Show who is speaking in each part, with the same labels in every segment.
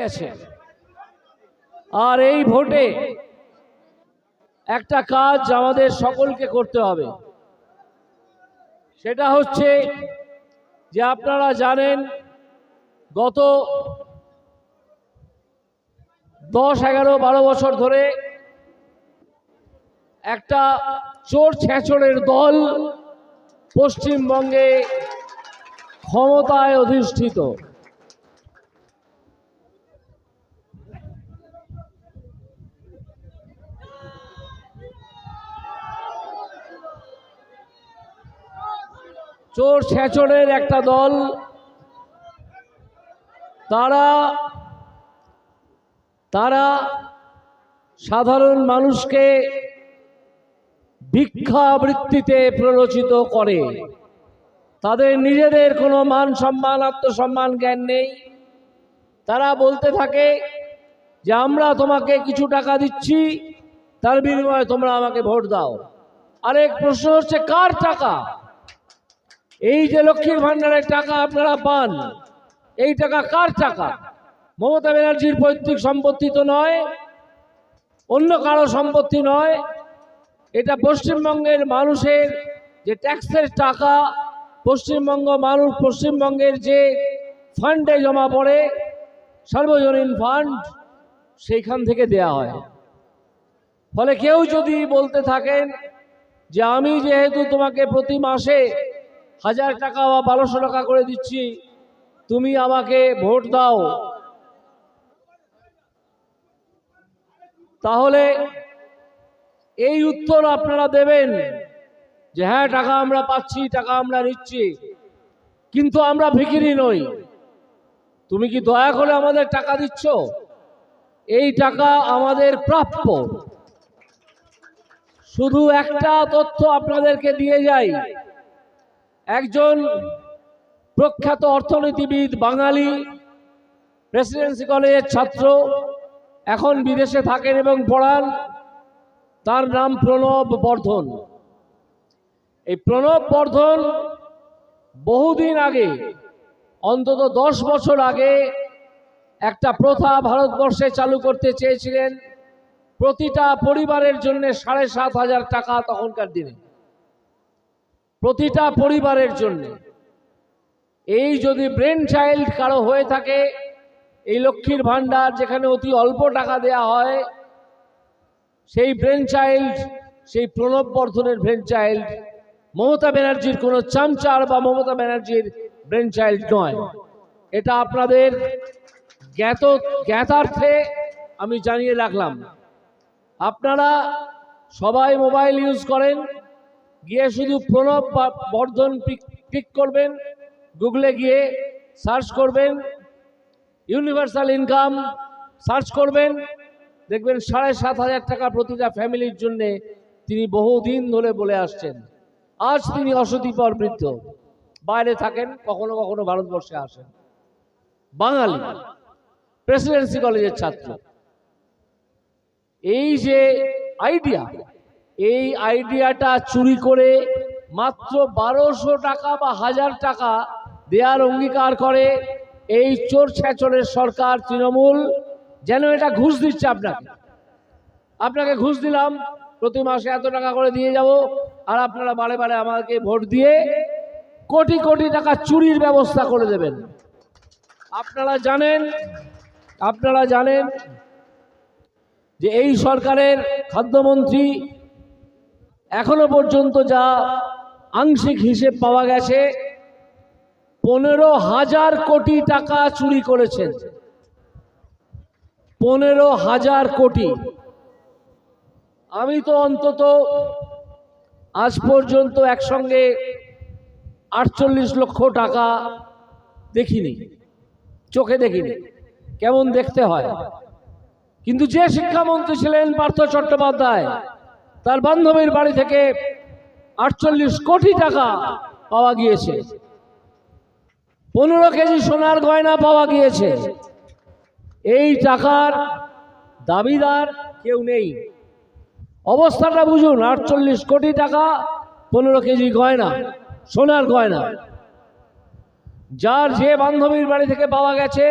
Speaker 1: গেছে। আর এই ভোটে একটা কাজ আমাদের সকলকে করতে হবে। সেটা হচ্ছে যে আপনারা জানেন, গত দশ, এগারো, বারো বছর ধরে একটা চোর ছেঁচড়ের দল পশ্চিমবঙ্গে ক্ষমতায় অধিষ্ঠিত। চোর ছেঁচড়ের একটা দল। তারা তারা সাধারণ মানুষকে ভিক্ষাবৃত্তিতে প্ররোচিত করে। তাদের নিজেদের কোনো মান সম্মান, আত্মসম্মান, জ্ঞান নেই। তারা বলতে থাকে যে, আমরা তোমাকে কিছু টাকা দিচ্ছি, তার বিনিময়ে তোমরা আমাকে ভোট দাও। আরেক প্রশ্ন হচ্ছে, কার টাকা? এই যে লক্ষ্মীর ভান্ডারের টাকা আপনারা পান, এই টাকা কার টাকা? মমতা ব্যানার্জির পৈতৃক সম্পত্তি তো নয়, অন্য কারও সম্পত্তি নয়, এটা পশ্চিমবঙ্গের মানুষের যে ট্যাক্সের টাকা, পশ্চিমবঙ্গ মানুষ, পশ্চিমবঙ্গের যে ফান্ডে জমা পড়ে, সার্বজনীন ফান্ড, সেইখান থেকে দেয়া হয়। ফলে কেউ যদি বলতে থাকেন যে আমি যেহেতু তোমাকে প্রতি মাসে হাজার টাকা বা বারোশো টাকা করে দিচ্ছি। তুমি আমাকে ভোট দাও। তাহলে এই উত্তর আপনারা দেবেন যে হ্যাঁ টাকা আমরা পাচ্ছি, টাকা আমরা নিচ্ছি, কিন্তু আমরা ভিকিরি নই। তুমি কি দয়া করে আমাদের টাকা দিচ্ছ? এই টাকা আমাদের প্রাপ্য। শুধু একটা তথ্য আপনাদেরকে দিয়ে যাই। একজন প্রখ্যাত অর্থনীতিবিদ, বাঙালি প্রেসিডেন্সি কলেজের ছাত্র, এখন বিদেশে থাকেন এবং পড়ান, তার নাম প্রণব বর্ধন। এই প্রণব বর্ধন বহুদিন আগে, অন্তত দশ বছর আগে, একটা প্রথা ভারতবর্ষে চালু করতে চেয়েছিলেন। প্রতিটা পরিবারের জন্য সাড়ে সাত হাজার টাকা তখনকার দিনে। প্রতিটা পরিবারের জন্য। এই যদি ব্রেন চাইল্ড কারও হয়ে থাকে, এই লক্ষ্মীর ভাণ্ডার যেখানে অতি অল্প টাকা দেয়া হয়, সেই ব্রেন চাইল্ড, সেই প্রণব বর্ধনের ব্রেন চাইল্ড, মমতা ব্যানার্জির কোনো চামচার বা মমতা ব্যানার্জির ব্রেন চাইল্ড নয়। এটা আপনাদের জ্ঞাত, জ্ঞাতার্থে আমি জানিয়ে রাখলাম। আপনারা সবাই মোবাইল ইউজ করেন গিয়ে শুধু প্রণব বর্ধন ক্লিক করবেন গুগলে গিয়ে সার্চ করবেন ইউনিভার্সাল ইনকাম সার্চ করবেন, দেখবেন সাড়ে সাত হাজার টাকা প্রতিটা ফ্যামিলির জন্য তিনি বহুদিন ধরে বলে আসছেন। আজ তিনি অসতিপর বৃদ্ধ। বাইরে থাকেন, কখনো কখনো ভারতবর্ষে আসেন। বাঙালি প্রেসিডেন্সি কলেজের ছাত্র। এই যে আইডিয়া এই আইডিয়াটা চুরি করে মাত্র বারোশো টাকা বা হাজার টাকা দেওয়ার অঙ্গীকার করে এই চোর ছেচরের সরকার তৃণমূল। যেন এটা ঘুষ দিচ্ছে আপনাকে। আপনাকে ঘুষ দিলাম, প্রতি মাসে এত টাকা করে দিয়ে যাব আর আপনারা বারে বারে আমাকে ভোট দিয়ে কোটি কোটি টাকা চুরির ব্যবস্থা করে দেবেন। আপনারা জানেন আপনারা জানেন যে এই সরকারের খাদ্যমন্ত্রী এখনও পর্যন্ত যা আংশিক হিসেব পাওয়া গেছে, পনেরো হাজার কোটি টাকা চুরি করেছেন। পনেরো হাজার কোটি। আমি তো অন্তত আজ পর্যন্ত একসঙ্গে আটচল্লিশ লক্ষ টাকা দেখিনি, চোখে দেখিনি, কেমন দেখতে হয়। কিন্তু যে শিক্ষামন্ত্রী ছিলেন পার্থ চট্টোপাধ্যায় তার বান্ধবীর বাড়ি থেকে আটচল্লিশ কোটি টাকা পাওয়া গিয়েছে। পনেরো কেজি সোনার গয়না পাওয়া গিয়েছে। এই টাকার দাবিদার কেউ নেই। অবস্থাটা বুঝুন, আটচল্লিশ কোটি টাকা, পনেরো কেজি গয়না, সোনার গয়না। যার যে বান্ধবীর বাড়ি থেকে পাওয়া গেছে,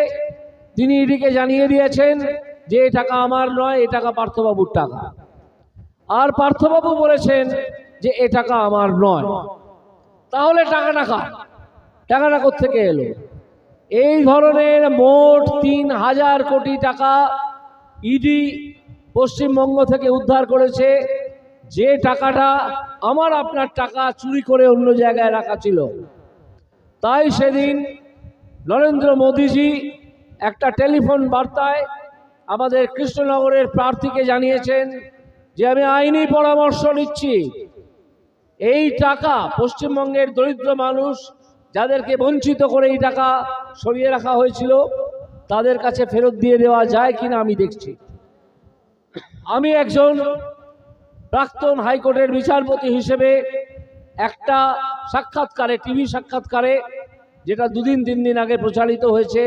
Speaker 1: তিনি ইডিকে জানিয়ে দিয়েছেন যে, এ টাকা আমার নয়, এ টাকা পার্থবাবুর টাকা। আর পার্থবাবু বলেছেন যে, এ টাকা আমার নয়। তাহলে টাকাটা কার? টাকাটা থেকে এলো? এই ধরনের মোট তিন হাজার কোটি টাকা ইডি পশ্চিমবঙ্গ থেকে উদ্ধার করেছে। যে টাকাটা আমার আপনার টাকা চুরি করে অন্য জায়গায় রাখা ছিল। তাই সেদিন নরেন্দ্র মোদীজি একটা টেলিফোন বার্তায় আমাদের কৃষ্ণনগরের প্রার্থীকে জানিয়েছেন যে আমি আইনি পরামর্শ নিচ্ছি, এই টাকা পশ্চিমবঙ্গের দরিদ্র মানুষ যাদেরকে বঞ্চিত করে এই টাকা সরিয়ে রাখা হয়েছিল, তাদের কাছে ফেরত দিয়ে দেওয়া যায় কিনা আমি দেখছি। আমি একজন প্রাক্তন হাইকোর্টের বিচারপতি হিসেবে একটা সাক্ষাৎকারে, টিভি সাক্ষাৎকারে, যেটা দুদিন তিন দিন আগে প্রচারিত হয়েছে,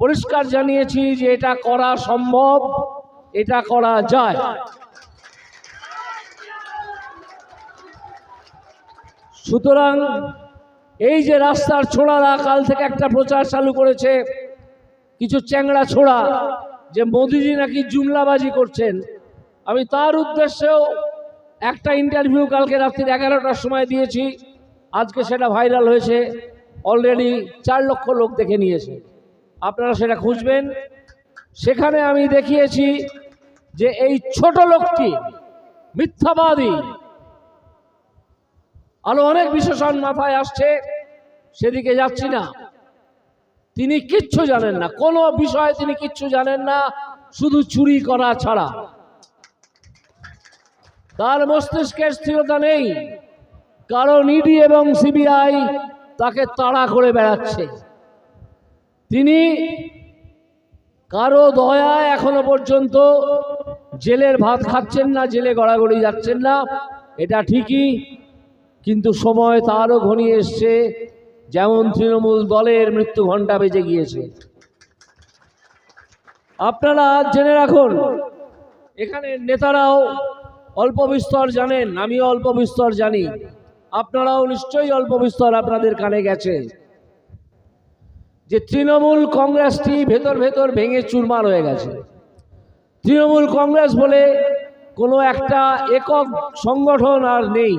Speaker 1: পরিষ্কার জানিয়েছি যে এটা করা সম্ভব, এটা করা যায়। সুতরাং এই যে রাস্তার ছোড়ারা কাল থেকে একটা প্রচার চালু করেছে, কিছু চ্যাংড়া ছোড়া, যে মোদিজি নাকি জুমলাবাজি করছেন, আমি তার উদ্দেশ্যেও একটা ইন্টারভিউ কালকে রাত্রির এগারোটার সময় দিয়েছি, আজকে সেটা ভাইরাল হয়েছে অলরেডি চার লক্ষ লোক দেখে নিয়েছে। আপনারা সেটা খুঁজবেন। সেখানে আমি দেখিয়েছি যে এই ছোট লোকটি মিথ্যাবাদী আরও অনেক বিশেষণ মাথায় আসছে, সেদিকে যাচ্ছি না। তিনি কিচ্ছু জানেন না, কোনো বিষয়ে তিনি কিচ্ছু জানেন না, শুধু চুরি করা ছাড়া। তার মস্তিষ্কের স্থিরতা নেই, কারণ ইডি এবং সিবিআই তাকে তাড়া করে বেড়াচ্ছে। তিনি কারও দয়া এখনও পর্যন্ত জেলের ভাত খাচ্ছেন না, জেলে গড়াগড়ি যাচ্ছেন না, এটা ঠিকই কিন্তু সময় তারও ঘনিয়ে এসছে, যেমন তৃণমূল দলের মৃত্যু ঘণ্টা বেজে গিয়েছে। আপনারা জেনে রাখুন, এখানে নেতারাও অল্প বিস্তর জানেন, আমিও অল্প বিস্তর জানি। আপনারাও নিশ্চয়ই অল্প বিস্তর আপনাদের কানে গেছে। যে তৃণমূল কংগ্রেসটি ভেতর ভেতর ভেঙে চুরমার হয়ে গেছে। তৃণমূল কংগ্রেস বলে কোনো একটা একক সংগঠন আর নেই।